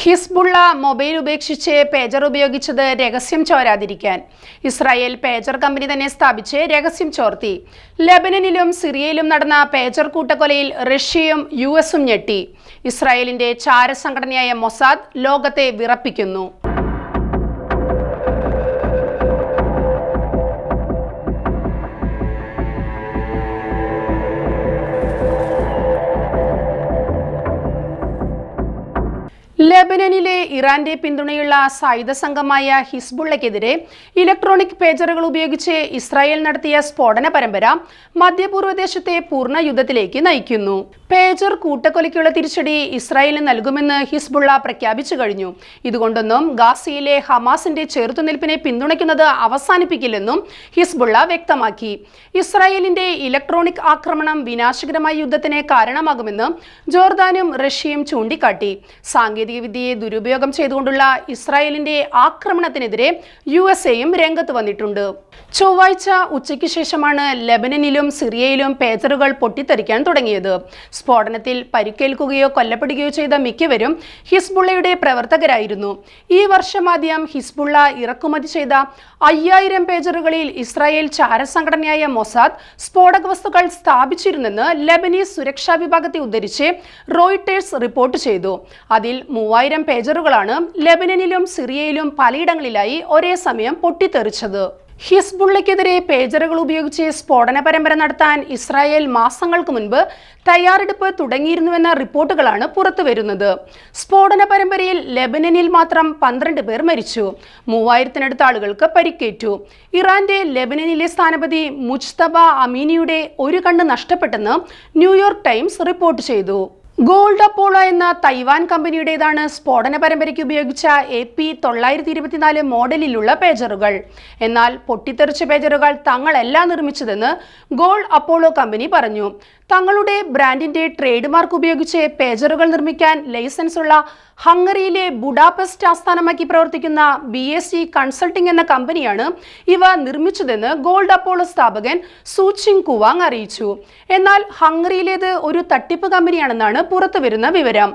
Hezbollah mobile ഉപേക്ഷിച്ച് pager ഉപയോഗിച്ചത് രഹസ്യം ചോരാതിരിക്കാൻ. ഇസ്രായേൽ പേജർ കമ്പനി തന്നെ സ്ഥാപിച്ച് രഹസ്യം ചോർത്തി. ലെബനനിലും സിറിയയിലും നടന്ന പേജർ കൂട്ടക്കൊലയിൽ റഷ്യയും യു എസും ഞെട്ടി. ഇസ്രായേലിന്റെ ചാരസംഘടനയായ മൊസാദ് ലോകത്തെ വിറപ്പിക്കുന്നു. ലെബനനിലെ ഇറാന്റെ പിന്തുണയുള്ള സായുധ സംഘമായ ഹിസ്ബുള്ളയ്ക്കെതിരെ ഇലക്ട്രോണിക് പേജറുകൾ ഉപയോഗിച്ച് ഇസ്രായേൽ നടത്തിയ സ്ഫോടന പരമ്പര മധ്യപൂർവദേശത്തെ പൂർണ യുദ്ധത്തിലേക്ക് നയിക്കുന്നു. പേജർ കൂട്ടക്കൊലയ്ക്കുള്ള തിരിച്ചടി ഇസ്രായേലിന് നൽകുമെന്ന് ഹിസ്ബുള്ള പ്രഖ്യാപിച്ചു കഴിഞ്ഞു. ഇതുകൊണ്ടൊന്നും ഗാസയിലെ ഹമാസിന്റെ ചെറുത്തുനിൽപ്പിനെ പിന്തുണയ്ക്കുന്നത് അവസാനിപ്പിക്കില്ലെന്നും ഹിസ്ബുള്ള വ്യക്തമാക്കി. ഇസ്രായേലിന്റെ ഇലക്ട്രോണിക് ആക്രമണം വിനാശകരമായ യുദ്ധത്തിന് കാരണമാകുമെന്ന് ജോർദാനും റഷ്യയും ചൂണ്ടിക്കാട്ടി. സാങ്കേതികവിദ്യയെ ദുരുപയോഗം ചെയ്തുകൊണ്ടുള്ള ഇസ്രായേലിന്റെ ആക്രമണത്തിനെതിരെ യു എസ് എയും രംഗത്ത് വന്നിട്ടുണ്ട്. ചൊവ്വാഴ്ച ഉച്ചയ്ക്ക് ശേഷമാണ് ലെബനനിലും സിറിയയിലും പേജറുകൾ പൊട്ടിത്തെറിക്കാൻ തുടങ്ങിയത്. സ്ഫോടനത്തിൽ പരിക്കേൽക്കുകയോ കൊല്ലപ്പെടുകയോ ചെയ്ത മിക്കവരും ഹിസ്ബുള്ളയുടെ പ്രവർത്തകരായിരുന്നു. ഈ വർഷമാദ്യം ഹിസ്ബുള്ള ഇറക്കുമതി ചെയ്ത അയ്യായിരം പേജറുകളിൽ ഇസ്രായേൽ ചാരസംഘടനയായ മൊസാദ് സ്ഫോടക വസ്തുക്കൾ സ്ഥാപിച്ചിരുന്നെന്ന് ലെബനീസ് സുരക്ഷാ വിഭാഗത്തെ ഉദ്ധരിച്ച് റോയിട്ടേഴ്സ് റിപ്പോർട്ട് ചെയ്തു. അതിൽ മൂവായിരം പേജറുകളാണ് ലെബനനിലും സിറിയയിലും പലയിടങ്ങളിലായി ഒരേ സമയം പൊട്ടിത്തെറിച്ചത്. ഹിസ്ബുള്ളയ്ക്കെതിരെ പേജറുകൾ ഉപയോഗിച്ച് സ്ഫോടന പരമ്പര നടത്താൻ ഇസ്രായേൽ മാസങ്ങൾക്ക് മുൻപ് തയ്യാറെടുപ്പ് തുടങ്ങിയിരുന്നുവെന്ന റിപ്പോർട്ടുകളാണ് പുറത്തുവരുന്നത്. സ്ഫോടന പരമ്പരയിൽ ലെബനനിൽ മാത്രം പന്ത്രണ്ട് പേർ മരിച്ചു. മൂവായിരത്തിനടുത്ത ആളുകൾക്ക് പരിക്കേറ്റു. ഇറാന്റെ ലെബനനിലെ സ്ഥാനപതി മുജ്തബ അമീനിയുടെ ഒരു കണ്ണ് നഷ്ടപ്പെട്ടെന്ന് ന്യൂയോർക്ക് ടൈംസ് റിപ്പോർട്ട് ചെയ്തു. ഗോൾഡ് അപ്പോളോ എന്ന തൈവാൻ കമ്പനിയുടേതാണ് സ്ഫോടന പരമ്പരയ്ക്ക് ഉപയോഗിച്ച എ പി തൊള്ളായിരത്തി ഇരുപത്തിനാല് മോഡലിലുള്ള പേജറുകൾ. എന്നാൽ പൊട്ടിത്തെറിച്ച പേജറുകൾ തങ്ങളല്ല നിർമ്മിച്ചതെന്ന് ഗോൾഡ് അപ്പോളോ കമ്പനി പറഞ്ഞു. തങ്ങളുടെ ബ്രാൻഡിന്റെ ട്രേഡ് മാർക്ക് ഉപയോഗിച്ച് പേജറുകൾ നിർമ്മിക്കാൻ ലൈസൻസ് ഉള്ള ഹംഗറിയിലെ ബുഡാപെസ്റ്റ് ആസ്ഥാനമാക്കി പ്രവർത്തിക്കുന്ന ബി എസ് സി കൺസൾട്ടിംഗ് എന്ന കമ്പനിയാണ് ഇവ നിർമ്മിച്ചതെന്ന് ഗോൾഡ് അപ്പോളോ സ്ഥാപകൻ സൂചിങ് കുവാങ് അറിയിച്ചു. എന്നാൽ ഹംഗറിയിലേത് ഒരു തട്ടിപ്പ് കമ്പനിയാണെന്നാണ് പുറത്തുവരുന്ന വിവരം.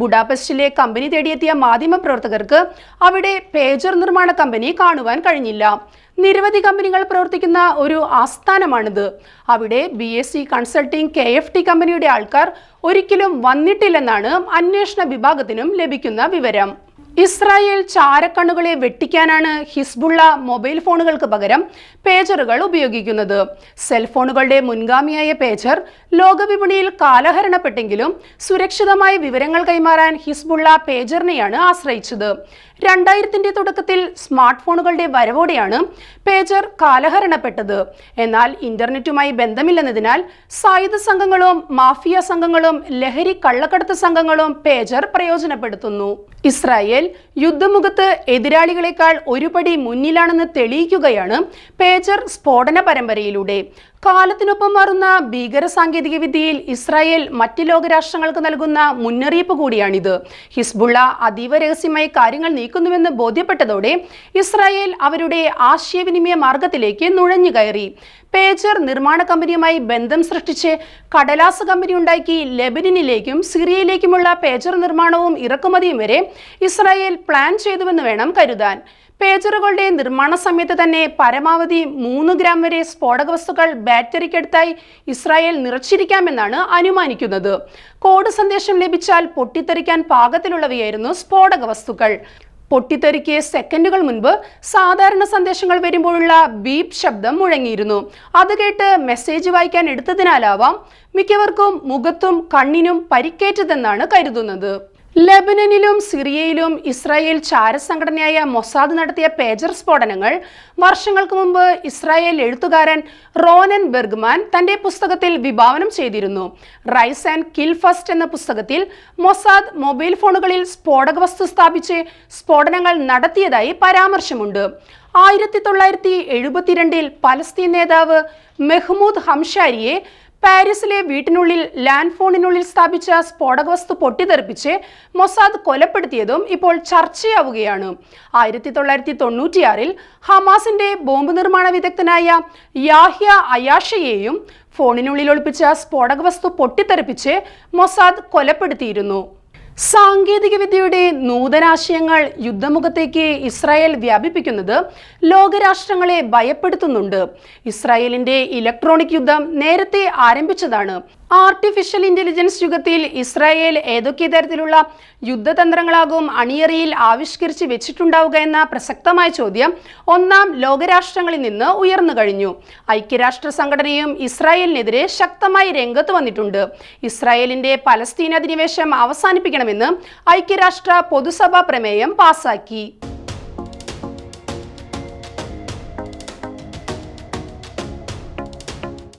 ബുഡാപെസ്റ്റിലെ കമ്പനി തേടിയെത്തിയ മാധ്യമപ്രവർത്തകർക്ക് അവിടെ പേജർ നിർമ്മാണ കമ്പനി കാണുവാൻ കഴിഞ്ഞില്ല. നിരവധി കമ്പനികൾ പ്രവർത്തിക്കുന്ന ഒരു ആസ്ഥാനമാണിത്. അവിടെ B S C consulting K F T കമ്പനിയുടെ ആൾക്കാർ ഒരിക്കലും വന്നിട്ടില്ലെന്നാണ് അന്വേഷണ വിഭാഗത്തിനും ലഭിക്കുന്ന വിവരം. ഇസ്രായേൽ ചാരക്കണ്ണുകളെ വെട്ടിക്കാനാണ് ഹിസ്ബുള്ള മൊബൈൽ ഫോണുകൾക്ക് പകരം പേജറുകൾ ഉപയോഗിക്കുന്നത്. സെൽഫോണുകളുടെ മുൻഗാമിയായ പേജർ ലോകവിപണിയിൽ കാലഹരണപ്പെട്ടെങ്കിലും സുരക്ഷിതമായ വിവരങ്ങൾ കൈമാറാൻ ഹിസ്ബുള്ള പേജറിനെയാണ് ആശ്രയിച്ചത്. രണ്ടായിരത്തിന്റെ തുടക്കത്തിൽ സ്മാർട്ട് ഫോണുകളുടെ വരവോടെയാണ് പേജർ കാലഹരണപ്പെട്ടത്. എന്നാൽ ഇന്റർനെറ്റുമായി ബന്ധമില്ലെന്നതിനാൽ സായുധ സംഘങ്ങളും മാഫിയ സംഘങ്ങളും ലഹരി കള്ളക്കടത്ത് സംഘങ്ങളും പേജർ പ്രയോജനപ്പെടുത്തുന്നു. ഇസ്രായേൽ യുദ്ധമുഖത്ത് എതിരാളികളെക്കാൾ ഒരുപടി മുന്നിലാണെന്ന് തെളിയിക്കുകയാണ് പേജർ സ്ഫോടന പരമ്പരയിലൂടെ. കാലത്തിനൊപ്പം മാറുന്ന ഭീകര സാങ്കേതിക വിദ്യയിൽ ഇസ്രായേൽ മറ്റ് ലോകരാഷ്ട്രങ്ങൾക്ക് നൽകുന്ന മുന്നറിയിപ്പ് കൂടിയാണിത്. ഹിസ്ബുള്ള അതീവ രഹസ്യമായി കാര്യങ്ങൾ നീക്കുന്നുവെന്ന് ബോധ്യപ്പെട്ടതോടെ ഇസ്രായേൽ അവരുടെ ആശയവിനിമയ മാർഗത്തിലേക്ക് നുഴഞ്ഞു കയറി. പേജർ നിർമ്മാണ കമ്പനിയുമായി ബന്ധം സൃഷ്ടിച്ച് കടലാസ് കമ്പനി ഉണ്ടാക്കി ലെബനിനിലേക്കും സിറിയയിലേക്കുമുള്ള പേജർ നിർമ്മാണവും ഇറക്കുമതിയും വരെ ഇസ്രായേൽ പ്ലാൻ ചെയ്തുവെന്ന് വേണം കരുതാൻ. പേജറുകളുടെ നിർമ്മാണ സമയത്ത് തന്നെ പരമാവധി മൂന്ന് ഗ്രാം വരെ സ്ഫോടക വസ്തുക്കൾ ബാറ്ററിക്കടുത്തായി ഇസ്രായേൽ നിറച്ചിരിക്കാമെന്നാണ് അനുമാനിക്കുന്നത്. കോഡ് സന്ദേശം ലഭിച്ചാൽ പൊട്ടിത്തെറിക്കാൻ പാകത്തിലുള്ളവയായിരുന്നു സ്ഫോടക വസ്തുക്കൾ. പൊട്ടിത്തെറിക്ക് സെക്കൻഡുകൾ മുൻപ് സാധാരണ സന്ദേശങ്ങൾ വരുമ്പോഴുള്ള ബീപ് ശബ്ദം മുഴങ്ങിയിരുന്നു. അത് കേട്ട് മെസ്സേജ് വായിക്കാൻ എടുത്തതിനാലാവാം മിക്കവർക്കും മുഖത്തും കണ്ണിനും പരിക്കേറ്റതെന്നാണ് കരുതുന്നത്. ലെബനനിലും സിറിയയിലും ഇസ്രായേൽ ചാരസംഘടനയായ മൊസാദ് നടത്തിയ പേജർ സ്ഫോടനങ്ങൾ വർഷങ്ങൾക്ക് മുമ്പ് ഇസ്രായേൽ എഴുത്തുകാരൻ റോനൻ ബെർഗ്മാൻ തന്റെ പുസ്തകത്തിൽ വിഭാവനം ചെയ്തിരുന്നു. റൈസ് ആൻഡ് കിൽ ഫസ്റ്റ് എന്ന പുസ്തകത്തിൽ മൊസാദ് മൊബൈൽ ഫോണുകളിൽ സ്ഫോടക വസ്തു സ്ഥാപിച്ച് സ്ഫോടനങ്ങൾ നടത്തിയതായി പരാമർശമുണ്ട്. ആയിരത്തി തൊള്ളായിരത്തി എഴുപത്തിരണ്ടിൽ പലസ്തീൻ നേതാവ് മെഹ്മൂദ് ഹംഷാരിയെ പാരീസിലെ വീട്ടിനുള്ളിൽ ലാൻഡ് ഫോണിനുള്ളിൽ സ്ഥാപിച്ച സ്ഫോടക വസ്തു പൊട്ടിത്തെറിപ്പിച്ച് മൊസാദ് കൊലപ്പെടുത്തിയതും ഇപ്പോൾ ചർച്ചയാവുകയാണ്. ആയിരത്തി തൊള്ളായിരത്തി തൊണ്ണൂറ്റിയാറിൽ ഹമാസിന്റെ ബോംബ് നിർമ്മാണ വിദഗ്ധനായ യാഹ്യ അയാഷയെയും ഫോണിനുള്ളിൽ ഒളിപ്പിച്ച സ്ഫോടക വസ്തു പൊട്ടിത്തെറിപ്പിച്ച് മൊസാദ് കൊലപ്പെടുത്തിയിരുന്നു. സാങ്കേതികവിദ്യയുടെ നൂതനാശയങ്ങൾ യുദ്ധമുഖത്തേക്ക് ഇസ്രായേൽ വ്യാപിപ്പിക്കുന്നത് ലോകരാഷ്ട്രങ്ങളെ ഭയപ്പെടുത്തുന്നുണ്ട്. ഇസ്രായേലിന്റെ ഇലക്ട്രോണിക് യുദ്ധം നേരത്തെ ആരംഭിച്ചതാണ്. ആർട്ടിഫിഷ്യൽ ഇന്റലിജൻസ് യുഗത്തിൽ ഇസ്രായേൽ ഏതൊക്കെ തരത്തിലുള്ള യുദ്ധതന്ത്രങ്ങളാകും അണിയറിയിൽ ആവിഷ്കരിച്ച് വെച്ചിട്ടുണ്ടാവുക എന്ന പ്രസക്തമായ ചോദ്യം ഒന്നാം ലോകരാഷ്ട്രങ്ങളിൽ നിന്ന് ഉയർന്നു കഴിഞ്ഞു. ഐക്യരാഷ്ട്ര സംഘടനയും ഇസ്രായേലിനെതിരെ ശക്തമായി രംഗത്ത് വന്നിട്ടുണ്ട്. ഇസ്രായേലിന്റെ പലസ്തീൻ അധിനിവേശം അവസാനിപ്പിക്കണമെന്ന് ഐക്യരാഷ്ട്ര പൊതുസഭാ പ്രമേയം പാസാക്കി.